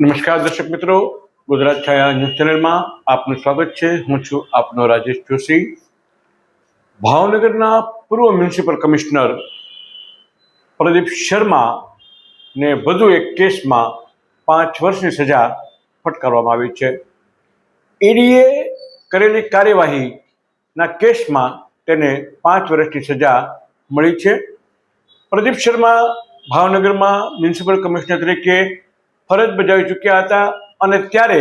નમસ્કાર દર્શક મિત્રો, ગુજરાત છાયા ન્યૂઝ ચેનલમાં આપનું સ્વાગત છે. હું છું આપનો રાજેશ જોશી. ભાવનગરના પૂર્વ મ્યુનિસિપલ કમિશનર પ્રદીપ શર્મા ને વધુ એક કેસમાં પાંચ વર્ષની સજા ફટકારવામાં આવી છે. ઈડીએ કરેલી કાર્યવાહીના કેસમાં તેને પાંચ વર્ષની સજા મળી છે. પ્રદીપ શર્મા ભાવનગરમાં મ્યુનિસિપલ કમિશનર તરીકે ફરજ બજાવી ચૂક્યા હતા અને ત્યારે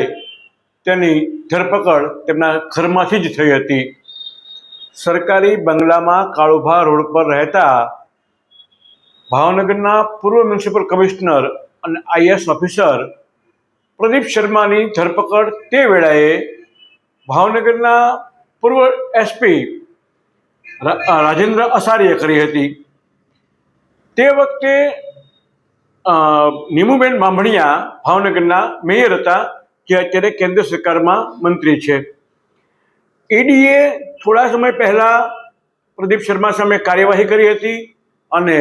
તેની ધરપકડ તેમના ઘરમાંથી જ થઈ હતી. સરકારી બંગલામાં કાળુભા રોડ પર રહેતા ભાવનગરના પૂર્વ મ્યુનિસિપલ કમિશનર અને આઈએસ ઓફિસર પ્રદીપ શર્માની ધરપકડ તે વેળાએ ભાવનગરના પૂર્વ એસપી રાજેન્દ્ર અસારીએ કરી હતી. તે વખતે નીમુબેન બાંભણિયા ભાવનગરના મેયર હતા, જે અત્યારે કેન્દ્ર સરકારમાં મંત્રી છે. ઈડીએ થોડા સમય પહેલા પ્રદીપ શર્મા સામે કાર્યવાહી કરી હતી અને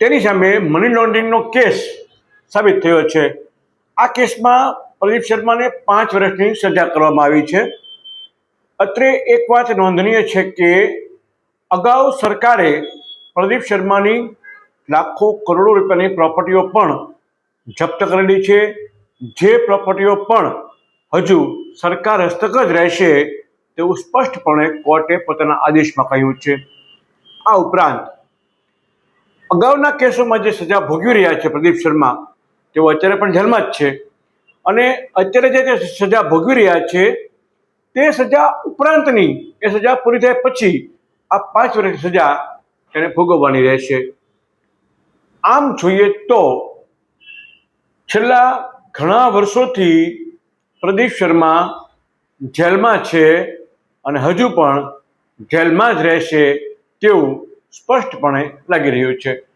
તેની સામે મની લોન્ડરિંગનો કેસ સાબિત થયો છે. આ કેસમાં પ્રદીપ શર્માને પાંચ વર્ષની સજા કરવામાં આવી છે. અત્રે એક વાત નોંધનીય છે કે અગાઉ સરકારે પ્રદીપ શર્માની લાખો કરોડો રૂપિયાની પ્રોપર્ટીઓ પણ જપ્ત કરેલી છે. જે પ્રોપર્ટીઓ પણ હજુ સરકાર હસ્તક જ રહેશે તેવું સ્પષ્ટપણે કોર્ટે પોતાના આદેશમાં કહ્યું છે. આ ઉપરાંત અગાઉના કેસોમાં જે સજા ભોગવી રહ્યા છે પ્રદીપ શર્મા, તેઓ અત્યારે પણ જેલમાં જ છે. અને અત્યારે જે સજા ભોગવી રહ્યા છે, તે સજા ઉપરાંતની એ સજા પૂરી થયા પછી આ પાંચ વર્ષની સજા તેને ભોગવવાની રહેશે. આમ જોઈએ તો છેલ્લા ઘણા વર્ષોથી પ્રદીપ શર્મા જેલમાં છે અને હજુ પણ જેલમાં જ રહેશે તેવું સ્પષ્ટપણે લાગી રહ્યું છે.